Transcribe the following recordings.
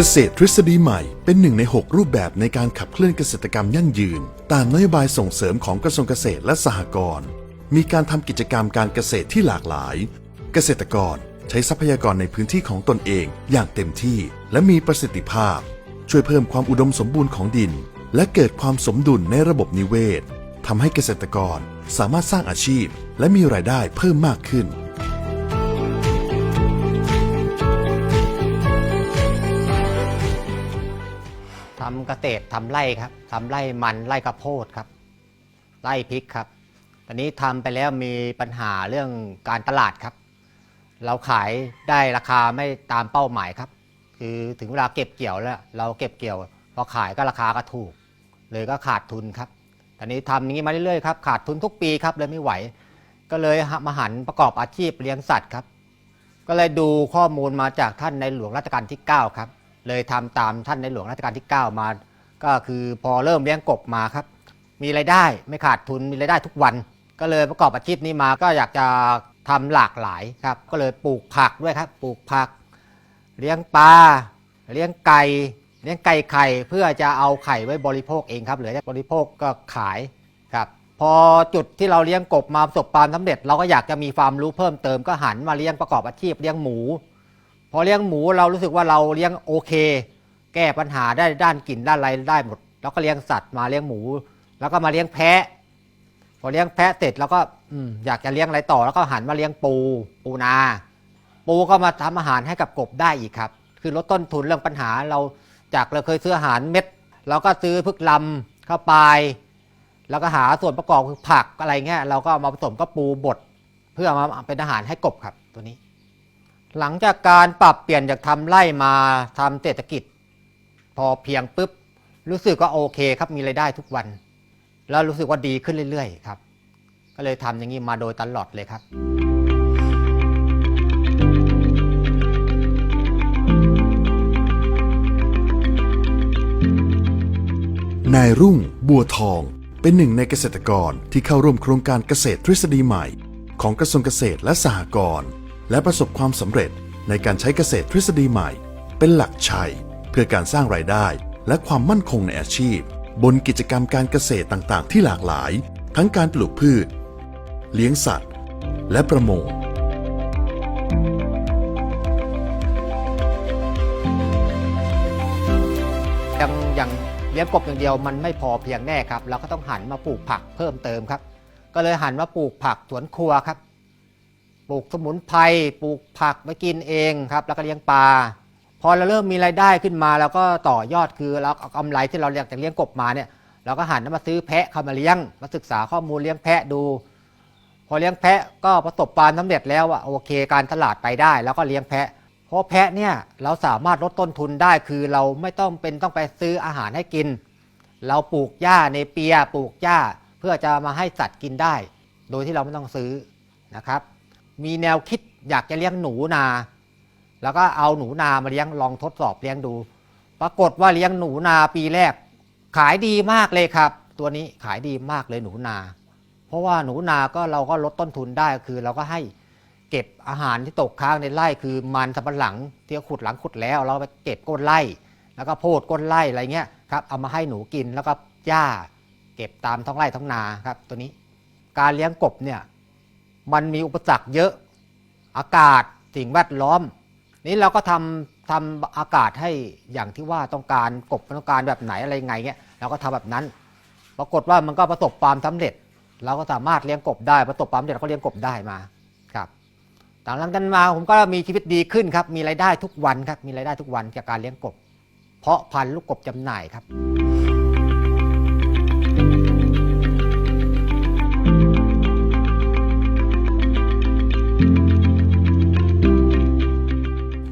เกษตรทฤษฎีใหม่เป็นหนึ่งใน 6 รูปแบบในการขับเคลื่อนเกษตรกรรมยั่งยืน ตามนโยบายส่งเสริมของกระทรวงเกษตรและสหกรณ์มีการทำกิจกรรมการเกษตรที่หลากหลาย เกษตรกรใช้ทรัพยากรในพื้นที่ของตนเองอย่างเต็มที่และมีประสิทธิภาพ ช่วยเพิ่มความอุดมสมบูรณ์ของดิน และเกิดความสมดุลในระบบนิเวศทำให้เกษตรกรสามารถสร้างอาชีพ และมีรายได้เพิ่มมากขึ้น ทำเกษตรทำไร่ครับทำไร่มันไร่ข้าวโพดครับ ไร่พริกครับ ตอนนี้ทำไปแล้วมีปัญหาเรื่องการตลาดครับ เราขายได้ราคาไม่ตามเป้าหมายครับ คือถึงเวลาเก็บเกี่ยวแล้ว เราเก็บเกี่ยวพอขายก็ราคาก็ถูก เลยก็ขาดทุนครับตอนนี้ทำอย่างนี้มาเรื่อยๆครับขาดทุนทุกปีครับเลยไม่ไหว ก็เลยมาหันประกอบอาชีพเลี้ยงสัตว์ครับ ก็เลยดูข้อมูลมาจากท่านในหลวงรัชกาลที่ 9 ครับ เลยทำตามท่านในหลวงรัชกาลที่ 9 มา ก็คือพอเริ่มเลี้ยงกบมาครับ มีรายได้ไม่ขาดทุนมีรายได้ทุกวัน ก็เลยประกอบอาชีพนี้มาก็อยากจะทำหลากหลายครับ ก็เลยปลูกผักด้วยครับ ปลูกผัก เลี้ยงปลาเลี้ยงไก่เลี้ยงไก่ไข่เพื่อจะเอาไข่ไว้บริโภคเองครับเหลือจากบริโภคก็ขายครับพอจุดที่เราเลี้ยงกบมาประสบความสำเร็จ เราก็อยากจะมีความรู้เพิ่มเติมก็หันมาเลี้ยงประกอบอาชีพเลี้ยงหมู พอเลี้ยงหมูเรารู้สึกว่าเราเลี้ยงโอเค แก้ปัญหาได้ด้านกลิ่นด้านอะไรได้หมด แล้วก็เลี้ยงสัตว์มาเลี้ยงหมู แล้วก็มาเลี้ยงแพะ พอเลี้ยงแพะเสร็จแล้วก็อยากจะเลี้ยงอะไรต่อ แล้วก็หันมาเลี้ยงปู ปูนา ปูก็มาทำอาหารให้กับกบได้อีกครับ คือลดต้นทุนเรื่องปัญหาเราจากเราเคยซื้ออาหารเม็ดเราก็ซื้อพึกลำเข้าไป แล้วก็หาส่วนประกอบคือผักอะไรเงี้ยเราก็เอามาผสมกับปูบดเพื่อมาเป็นอาหารให้กบครับตัวนี้ หลังจากการปรับเปลี่ยนจากทำไร่มาทำเศรษฐกิจ พอเพียงปุ๊บ รู้สึกว่าโอเคครับมีรายได้ทุกวัน แล้วรู้สึกว่าดีขึ้นเรื่อยๆครับ ก็เลยทำอย่างนี้มาโดยตลอดเลยครับ นายรุ่ง บัวทอง เป็นหนึ่งในเกษตรกรที่เข้าร่วมโครงการเกษตรทฤษฎีใหม่ ของกระทรวงเกษตรและสหกรณ์ และประสบความสำเร็จในการใช้เกษตรทฤษฎีใหม่ เป็นหลักชัย เพื่อการสร้างรายได้ และความมั่นคงในอาชีพ บนกิจกรรมการเกษตรต่างๆ ที่หลากหลาย ทั้งการปลูกพืช เลี้ยงสัตว์ และประมงยังอย่างเลี้ยงกบอย่างเดียวมันไม่พอเพียงแน่ครับ เราก็ต้องหันมาปลูกผักเพิ่มเติมครับ ก็เลยหันมาปลูกผักสวนครัวครับ ปลูกสมุนไพรปลูกผักไว้กินเองครับ แล้วก็เลี้ยงปลาพอเราเริ่มมีรายได้ขึ้นมาเราก็ต่อยอดคือเราเอากำไรที่เราอยากจะเลี้ยงกบมาเนี่ยเราก็หันมาซื้อแพะเข้ามาเลี้ยง มาศึกษาข้อมูลเลี้ยงแพะดู พอเลี้ยงแพะก็ประสบความสำเร็จแล้วว่าโอเค การตลาดไปได้แล้วก็เลี้ยงแพะ เพราะแพะเนี่ยเราสามารถลดต้นทุนได้คือเราไม่ต้องเป็นต้องไปซื้ออาหารให้กิน เราปลูกหญ้าในเปียปลูกหญ้า เพื่อจะมาให้สัตว์กินได้ โดยที่เราไม่ต้องซื้อนะครับ มีแนวคิดอยากจะเลี้ยงหนูนา แล้วก็เอาหนูนามาเลี้ยงลองทดสอบเลี้ยงดู ปรากฏว่าเลี้ยงหนูนาปีแรก ขายดีมากเลยครับ ตัวนี้ขายดีมากเลยหนูนา เพราะว่าหนูนาก็เราก็ลดต้นทุนได้คือเราก็ให้เก็บอาหารที่ตกค้างในไร่คือมันสำปะหลังที่เขาขุดหลังขุดแล้วเราไปเก็บก้นไร่แล้วก็โพดก้นไร่อะไรเงี้ยครับเอามาให้หนูกินแล้วก็หญ้า เก็บตามท้องไร่ท้องนาครับ ตัวนี้ การเลี้ยงกบเนี่ย มันมีอุปสรรคเยอะอากาศสิ่งแวดล้อม นี้เราก็ทำทำอากาศให้อย่างที่ว่าต้องการกบต้องการแบบไหนอะไรไงเงี้ยเราก็ทำแบบนั้น ปรากฏว่ามันก็ประสบความสำเร็จ เราก็สามารถเลี้ยงกบได้ ประสบความสำเร็จเราก็เลี้ยงกบได้มาครับต่างหลังกันมาผมก็มีชีวิตดีขึ้นครับ มีรายได้ทุกวันครับมีรายได้ทุกวันจากการเลี้ยงกบ เพราะพันธุ์ลูกกบจำหน่ายครับ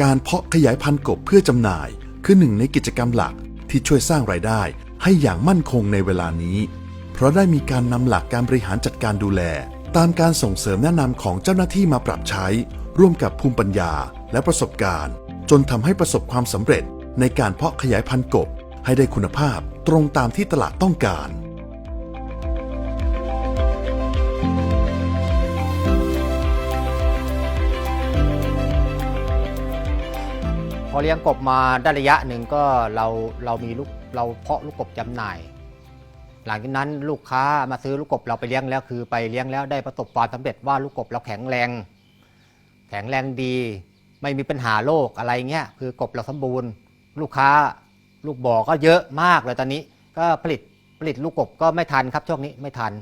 การเพาะขยายพันธุ์กบเพื่อจำหน่าย คือหนึ่งในกิจกรรมหลักที่ช่วยสร้างรายได้ให้อย่างมั่นคงในเวลานี้ เพราะได้มีการนำหลักการบริหารจัดการดูแล ตามการส่งเสริมแนะนำของเจ้าหน้าที่มาปรับใช้ ร่วมกับภูมิปัญญาและประสบการณ์ จนทำให้ประสบความสำเร็จในการเพาะขยายพันธุ์กบให้ได้คุณภาพตรงตามที่ตลาดต้องการ พอเลี้ยงกบมาได้ระยะหนึ่งก็เราเรามีลูกเราเพาะลูกกบจำหน่าย หลังจากนั้นลูกค้ามาซื้อลูกกบเราไปเลี้ยงแล้วคือไปเลี้ยงแล้วได้ประสบความสำเร็จว่าลูกกบเราแข็งแรง แข็งแรงดี ไม่มีปัญหาโรคอะไรเงี้ยคือกบเราสมบูรณ์ ลูกค้าลูกบ่อก็เยอะมากเลยตอนนี้ ก็ผลิตผลิตลูกกบก็ไม่ทันครับช่วงนี้ไม่ทัน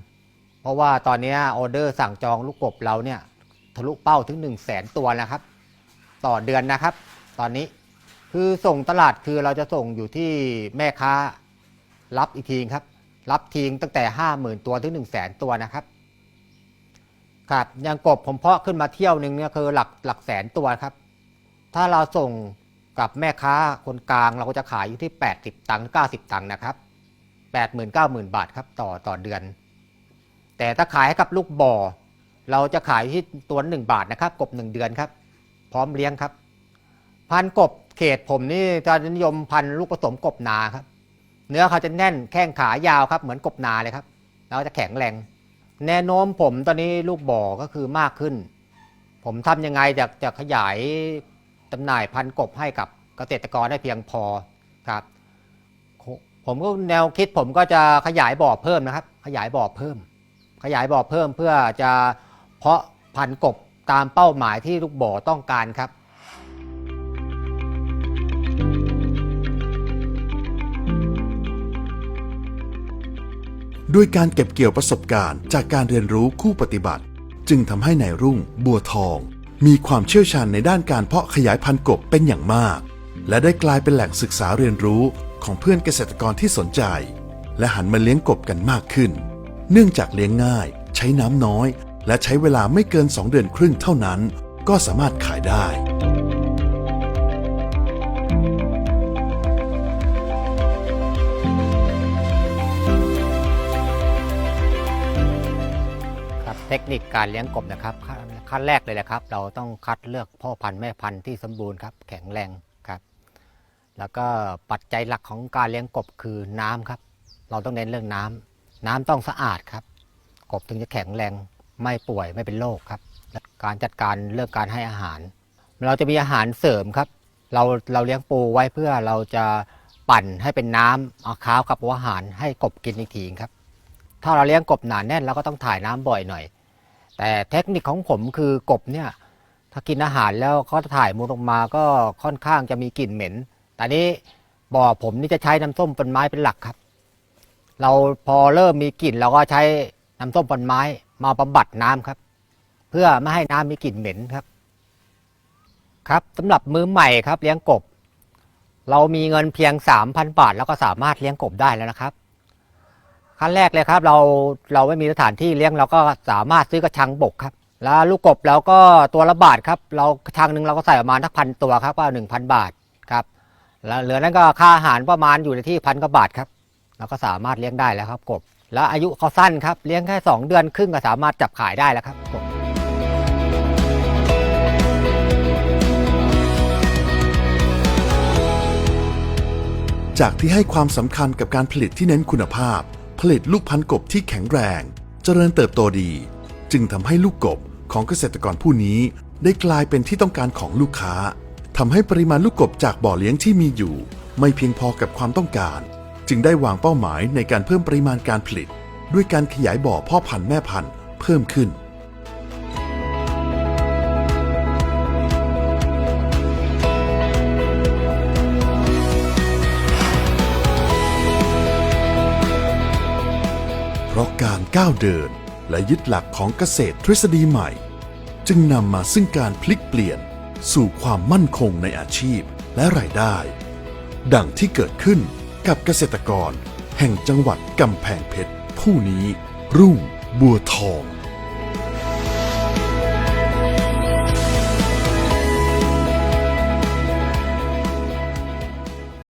เพราะว่าตอนนี้ออเดอร์สั่งจองลูกกบเราเนี่ยทะลุเป้าถึง 1 0 0 0 0แสนตัวนะครับ ต่อเดือนนะครับ ตอนนี้คือส่งตลาดคือเราจะส่งอยู่ที่แม่ค้ารับอีกทีครับ รับทิ้งตั้งแต่ 50,000 ตัวถึง 1 0 0 0 0แสนตัวนะครับครับอย่างกบผมเพาะขึ้นมาเที่ยวหนึ่งเนี่ยคือหลักหลักแสนตัวครับ ถ้าเราส่งกับแม่ค้าคนกลางเราก็จะขายอยู่ที่ 80 ตังค์90 ตังค์นะครับ 80,000 90,000 บาทครับต่อต่อเดือน แต่ถ้าขายให้กับลูกบ่อ เราจะขายที่ตัวหนึ่งบาทนะครับ กบหนึ่งเดือนครับ พร้อมเลี้ยงครับ พันกบเขตผมนี่จะนิยมพันลูกผสมกบนาครับ เนื้อเขาจะแน่นแข้งขายาวครับ เหมือนกบนาเลยครับ แล้วจะแข็งแรง แนวโน้มผมตอนนี้ลูกบ่อก็คือมากขึ้น ผมทำยังไงจะจะขยายจำหน่ายพันกบให้กับเกษตรกรได้เพียงพอครับ ผมก็แนวคิดผมก็จะขยายบ่อเพิ่มนะครับ ขยายบ่อเพิ่ม ขยายบ่อเพิ่มเพื่อจะเพาะพันกบตามเป้าหมายที่ลูกบ่อต้องการครับ ด้วยการเก็บเกี่ยวประสบการณ์จากการเรียนรู้คู่ปฏิบัติ จึงทำให้นายรุ่งบัวทอง มีความเชี่ยวชาญในด้านการเพาะขยายพันธุ์กบเป็นอย่างมาก และได้กลายเป็นแหล่งศึกษาเรียนรู้ของเพื่อนเกษตรกรที่สนใจ และหันมาเลี้ยงกบกันมากขึ้น เนื่องจากเลี้ยงง่าย ใช้น้ำน้อย และใช้เวลาไม่เกิน 2 เดือนครึ่งเท่านั้น ก็สามารถขายได้ เทคนิคการเลี้ยงกบนะครับขั้นแรกเลยนะครับ เราต้องคัดเลือกพ่อพันธุ์แม่พันธุ์ที่สมบูรณ์ครับแข็งแรงครับ แล้วก็ปัจจัยหลักของการเลี้ยงกบคือน้ำครับ เราต้องเน้นเรื่องน้ำน้ำต้องสะอาดครับ กบถึงจะแข็งแรงไม่ป่วยไม่เป็นโรคครับ การจัดการเรื่องการให้อาหาร เราจะมีอาหารเสริมครับ เราเราเลี้ยงปูไว้เพื่อเราจะปั่นให้เป็นน้ำเอาข้าวกับอาหารให้กบกินอีกทีครับ ถ้าเราเลี้ยงกบหนาแน่นเราก็ต้องถ่ายน้ำบ่อยหน่อย แต่เทคนิคของผมคือกบเนี่ยถ้ากินอาหารแล้วเขาถ่ายมูลออกมาก็ค่อนข้างจะมีกลิ่นเหม็นแต่นี้บ่อผมนี่จะใช้น้ำส้มปนไม้เป็นหลักครับ เราพอเริ่มมีกลิ่นเราก็ใช้น้ำส้มปนไม้มาบำบัดน้ำครับ เพื่อไม่ให้น้ำมีกลิ่นเหม็นครับ ครับสำหรับมือใหม่ครับเลี้ยงกบ เรามีเงินเพียง 3,000 บาท แล้วก็สามารถเลี้ยงกบได้แล้วนะครับ ขั้นแรกเลยครับ เราเราไม่มีสถานที่เลี้ยงเราก็สามารถซื้อกระชังบกครับ แล้วลูกกบเราก็ตัวละบาทครับ เรากระชังหนึ่งเราก็ใส่ประมาณทักพันตัวครับก็หนึ่งพันบาทครับแล้วเหลือนั้นก็ค่าอาหารประมาณอยู่ในที่พันกว่าบาทครับ เราก็สามารถเลี้ยงได้แล้วครับกบ แล้วอายุเขาสั้นครับเลี้ยงแค่ 2 เดือนครึ่งก็สามารถจับขายได้แล้วครับกบจากที่ให้ความสำคัญกับการผลิตที่เน้นคุณภาพ ผลิตลูกพันธุ์กบที่แข็งแรง เจริญเติบโตดี จึงทำให้ลูกกบของเกษตรกรผู้นี้ได้กลายเป็นที่ต้องการของลูกค้าทำให้ปริมาณลูกกบจากบ่อเลี้ยงที่มีอยู่ ไม่เพียงพอกับความต้องการ จึงได้วางเป้าหมายในการเพิ่มปริมาณการผลิต ด้วยการขยายบ่อพ่อพันธุ์แม่พันธุ์เพิ่มขึ้น ก้าวเดิน และยึดหลักของเกษตรทฤษฎีใหม่ จึงนำมาซึ่งการพลิกเปลี่ยนสู่ความมั่นคงในอาชีพและรายได้ ดังที่เกิดขึ้นกับเกษตรกร แห่งจังหวัดกำแพงเพชร ผู้นี้รุ่งบัวทอง